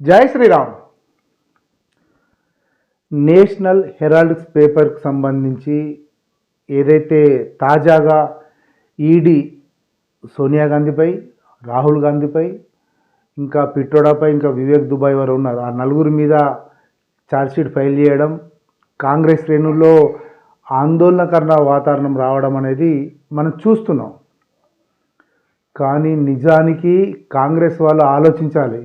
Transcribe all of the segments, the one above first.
జై Sriram. National heralds పేపర్కి సంబంధించి ఏదైతే తాజాగా ఈడీ సోనియా గాంధీపై రాహుల్ గాంధీపై ఇంకా పిట్రోడాపై ఇంకా వివేక్ దుబాయ్ వారు ఉన్నారు. ఆ నలుగురి మీద ఛార్జ్షీట్ ఫైల్ చేయడం కాంగ్రెస్ శ్రేణుల్లో ఆందోళనకరణ వాతావరణం రావడం అనేది మనం చూస్తున్నాం. కానీ నిజానికి కాంగ్రెస్ వాళ్ళు ఆలోచించాలి.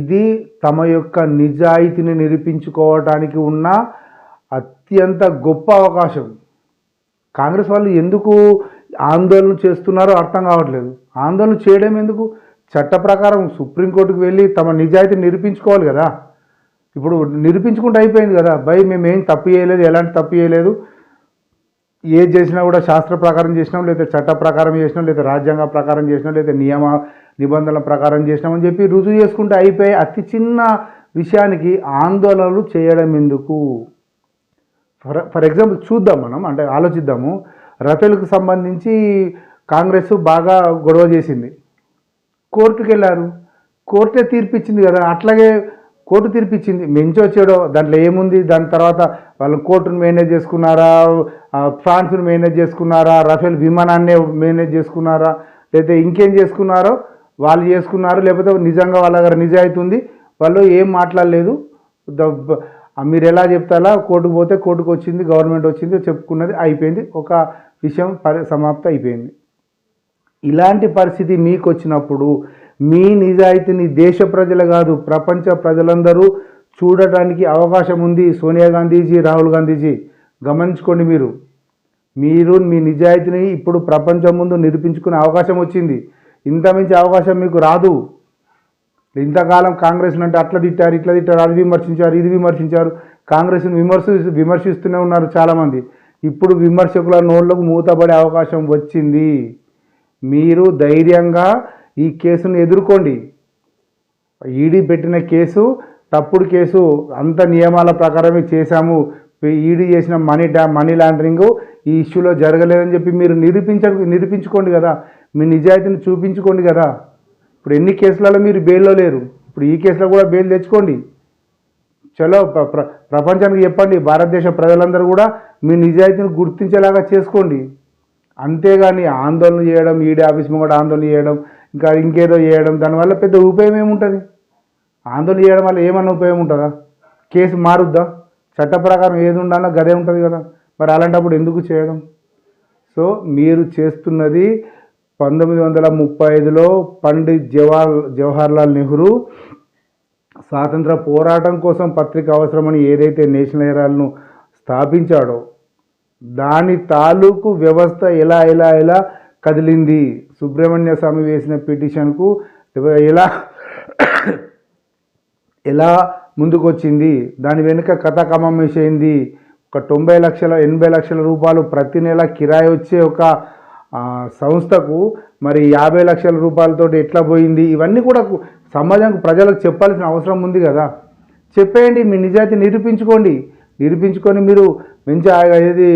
ఇది తమ యొక్క నిజాయితీని నిరూపించుకోవడానికి ఉన్న అత్యంత గొప్ప అవకాశం. కాంగ్రెస్ వాళ్ళు ఎందుకు ఆందోళన చేస్తున్నారో అర్థం కావట్లేదు. ఆందోళన చేయడం ఎందుకు? చట్ట ప్రకారం సుప్రీంకోర్టుకు వెళ్ళి తమ నిజాయితీని నిరూపించుకోవాలి కదా. ఇప్పుడు నిరూపించుకుంటే అయిపోయింది కదా. భయ్ మేము ఏం తప్పు చేయలేదు ఎలాంటి తప్పు చేయలేదు. ఏది చేసినా కూడా శాస్త్ర ప్రకారం చేసినాం లేదా చట్ట ప్రకారం చేసినాం లేదా రాజ్యాంగ ప్రకారం చేసినాం లేదా నియమ నిబంధనల ప్రకారం చేసినామని చెప్పి రుజువు చేసుకుంటే అయిపోయి అతి చిన్న విషయానికి ఆందోళనలు చేయడం ఎందుకు? ఫర్ ఫర్ ఎగ్జాంపుల్ చూద్దాం మనం అంటే ఆలోచిద్దాము. రఫేల్కు సంబంధించి కాంగ్రెస్ బాగా గొడవ చేసింది. కోర్టుకు వెళ్ళారు కోర్టే తీర్పిచ్చింది కదా అట్లాగే కోర్టు తీర్పిచ్చింది. మెంచి చెడో దాంట్లో ఏముంది? దాని తర్వాత వాళ్ళు కోర్టును మేనేజ్ చేసుకున్నారా? ఫ్రాన్స్ను మేనేజ్ చేసుకున్నారా? రఫేల్ విమానాన్ని మేనేజ్ చేసుకున్నారా? లేకపోతే ఇంకేం చేసుకున్నారో వాళ్ళు చేసుకున్నారు. లేకపోతే నిజంగా వాళ్ళ దగ్గర నిజాయితీ ఉంది. వాళ్ళు ఏం మాట్లాడలేదు. ద- మీరు ఎలా చెప్తారా కోర్టుకు పోతే కోర్టుకు వచ్చింది గవర్నమెంట్ వచ్చింది చెప్పుకున్నది అయిపోయింది. ఒక విషయం పరి సమాప్తి అయిపోయింది. ఇలాంటి పరిస్థితి మీకు వచ్చినప్పుడు మీ నిజాయితీని దేశ ప్రజలు కాదు ప్రపంచ ప్రజలందరూ చూడటానికి అవకాశం ఉంది. సోనియా గాంధీజీ రాహుల్ గాంధీజీ గమనించుకోండి మీరు. మీరు మీ నిజాయితీని ఇప్పుడు ప్రపంచం ముందు నిరూపించుకునే అవకాశం వచ్చింది. ఇంత మించి అవకాశం మీకు రాదు. ఇంతకాలం కాంగ్రెస్ అంటే అట్లా తిట్టారు ఇట్లా తిట్టారు అది విమర్శించారు ఇది విమర్శించారు. కాంగ్రెస్ని విమర్శ విమర్శిస్తూనే ఉన్నారు చాలామంది. ఇప్పుడు విమర్శకుల నోళ్ళకు మూతపడే అవకాశం వచ్చింది. మీరు ధైర్యంగా ఈ కేసును ఎదుర్కోండి. ఈడీ పెట్టిన కేసు తప్పుడు కేసు అంత నియమాల ప్రకారమే చేశాము. ఈడీ చేసిన మనీ డా మనీ లాండరింగ్ ఈ ఇష్యూలో జరగలేదని చెప్పి మీరు నిరూపించ నిరూపించుకోండి కదా. మీ నిజాయితీని చూపించుకోండి కదా. ఇప్పుడు ఎన్ని కేసులలో మీరు బెయిల్లో లేరు? ఇప్పుడు ఈ కేసులో కూడా బెయిల్ తెచ్చుకోండి. చలో ప్ర- ప్ర- ప్రపంచానికి చెప్పండి. భారతదేశ ప్రజలందరూ కూడా మీ నిజాయితీని గుర్తించేలాగా చేసుకోండి. అంతేగాని ఆందోళన చేయడం ఈడీ ఆఫీస్ ముంగట ఆందోళన చేయడం ఇంకా ఇంకేదో చేయడం దానివల్ల పెద్ద ఉపయోగం ఏముంటుంది? ఆందోళన చేయడం వల్ల ఏమన్నా ఉపయోగం ఉంటుందా? కేసు మారుద్దా? చట్ట ప్రకారం ఏది ఉండాలో గదే ఉంటుంది కదా. మరి అలాంటప్పుడు ఎందుకు చేయడం? సో మీరు చేస్తున్నది పంతొమ్మిది వందల ముప్పై ఐదులో పండిత్ జవహర్ జవహర్లాల్ నెహ్రూ స్వాతంత్ర పోరాటం కోసం పత్రిక అవసరమని ఏదైతే నేషనల్ హెరాల్డ్ను స్థాపించాడో దాని తాలూకు వ్యవస్థ ఎలా ఎలా ఎలా కదిలింది. సుబ్రహ్మణ్య స్వామి వేసిన పిటిషన్కు ఎలా ఎలా ముందుకొచ్చింది? దాని వెనుక కథ కమమేసేయింది ఒక తొంభై లక్షల ఎనభై లక్షల రూపాయలు ప్రతి నెల కిరాయి వచ్చే ఒక సంస్థకు మరి యాభై లక్షల రూపాయలతో ఎట్లా పోయింది? ఇవన్నీ కూడా సమాజంకు సమాజానికి ప్రజలకు చెప్పాల్సిన అవసరం ఉంది కదా. చెప్పేయండి మీ నిజాయితీ నిరూపించుకోండి. నిరూపించుకొని మీరు మంచి ఇది ఏది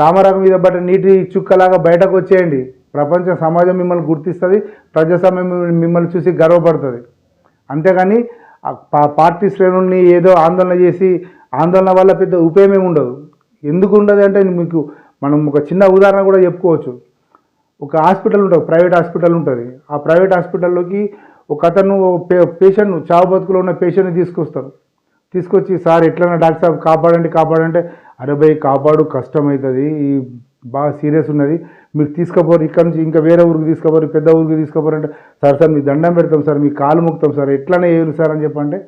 తామరాకు మీద బట్ట నీటి చుక్కలాగా బయటకు వచ్చేయండి. ప్రపంచ సమాజం మిమ్మల్ని గుర్తిస్తుంది ప్రజాస్వామ్యం మిమ్మల్ని- చూసి గర్వపడుతుంది. అంతేగాని పా- పార్టీ శ్రేణుల్ని ఏదో ఆందోళన చేసి ఆందోళన వల్ల పెద్ద ఉపయోగం ఉండదు. ఎందుకు ఉండదు అంటే మీకు మనం ఒక చిన్న ఉదాహరణ కూడా చెప్పుకోవచ్చు. ఒక హాస్పిటల్ ఉంటుంది ప్రైవేట్ హాస్పిటల్ ఉంటుంది. ఆ ప్రైవేట్ హాస్పిటల్లోకి ఒక అతను పే పేషెంట్ను చావు బతుకులో ఉన్న పేషెంట్ని తీసుకొస్తారు. తీసుకొచ్చి సార్ ఎట్లన్నా డాక్టర్ సాబ్ కాపాడండి కాపాడంటే అరే భయ్ కాపాడు కష్టమవుతుంది ఈ బాగా సీరియస్ ఉన్నది. మీరు తీసుకుపోరు ఇక్కడ నుంచి ఇంకా వేరే ఊరికి తీసుకుపోరు పెద్ద ఊరికి తీసుకుపోరు అంటే సార్ సార్ మీ దండం పెడతాం సార్ మీ కాలు ముక్తాం సార్ ఎట్లనే వేయరు సార్ అని చెప్పంటే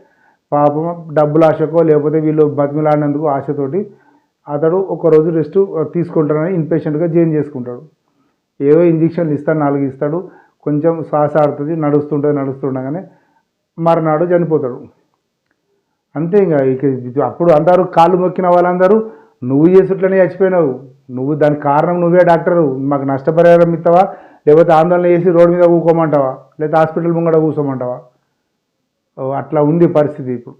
పాపం డబ్బుల ఆశకో లేకపోతే వీళ్ళు బతిమిలాడినందుకు ఆశతోటి అతడు ఒకరోజు రెస్ట్ తీసుకుంటాడని ఇన్పేషెంట్గా జాయిన్ చేసుకుంటాడు. ఏదో ఇంజక్షన్లు ఇస్తాడు నాలుగు ఇస్తాడు. కొంచెం శ్వాస ఆడుతుంది నడుస్తుంటుంది నడుస్తుండగానే మరునాడు చనిపోతాడు. అంతే ఇంకా ఇక అప్పుడు అందరూ కాళ్ళు మొక్కిన వాళ్ళందరూ నువ్వు చేసేట్లనే చచ్చిపోయినావు. నువ్వు దానికి కారణం నువ్వే డాక్టరు. మాకు నష్టపరిహారం ఇస్తావా? లేకపోతే ఆందోళన చేసి రోడ్డు మీద కూకోమంటావా? లేకపోతే హాస్పిటల్ ముంగడ కూర్చోమంటావా అట్లా ఉంది పరిస్థితి ఇప్పుడు.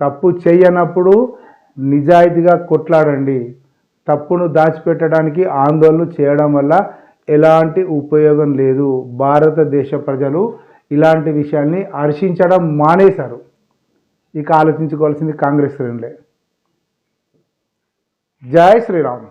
తప్పు చేయనప్పుడు నిజాయితీగా కొట్లాడండి. తప్పును దాచిపెట్టడానికి ఆందోళన చేయడం వల్ల ఎలాంటి ఉపయోగం లేదు. భారతదేశ ప్రజలు ఇలాంటి విషయాన్ని హర్షించడం మానేశారు. ఇక ఆలోచించుకోవాల్సింది కాంగ్రెస్ శ్రేణులే జై శ్రీరామ్.